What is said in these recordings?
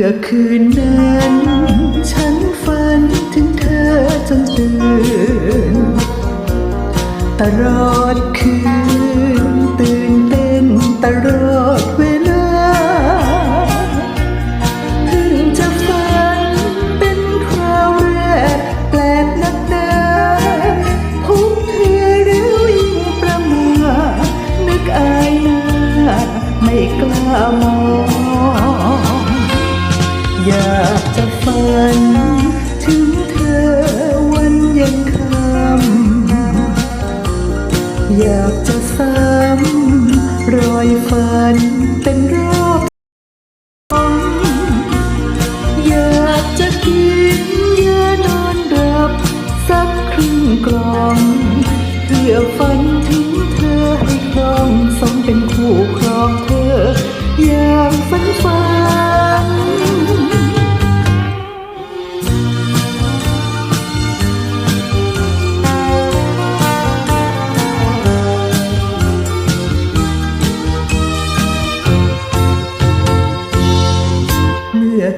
ื่อคืนนั้น ฉันฝันถึงเธอจนตื่นตลอดคืน จะซ้ำรอยฝันเป็นรอบ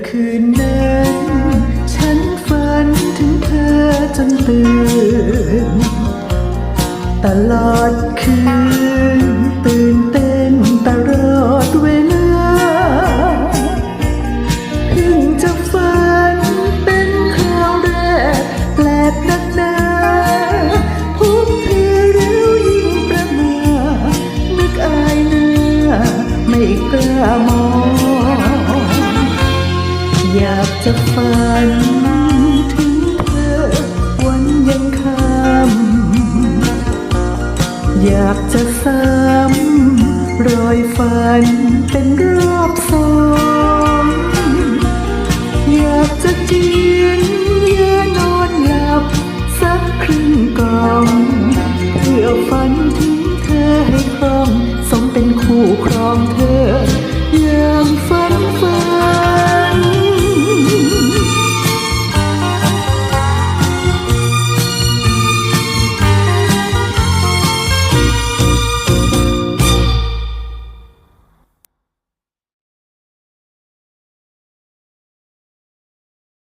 คืนนั้น ฉันฝันถึงเธอจนตื่น ตลอดคืน ตื่นเต้นตลอดเวลาเพิ่งจะฝันเป็นคราวแรกแปลกนักหนาพบเธอแล้วยิ่งประมานึกอายหน้าไม่กล้าม จะฝันถึงเธอวันยังคำอยากจะซ้ำรอยฝันเป็นรอบสองอยากจะจีนเยือนอนหลับสักครึ่งกองเพื่อฝันถึงเธอให้ครอง สมเป็นคู่ครองเธออย่างฝันฝัน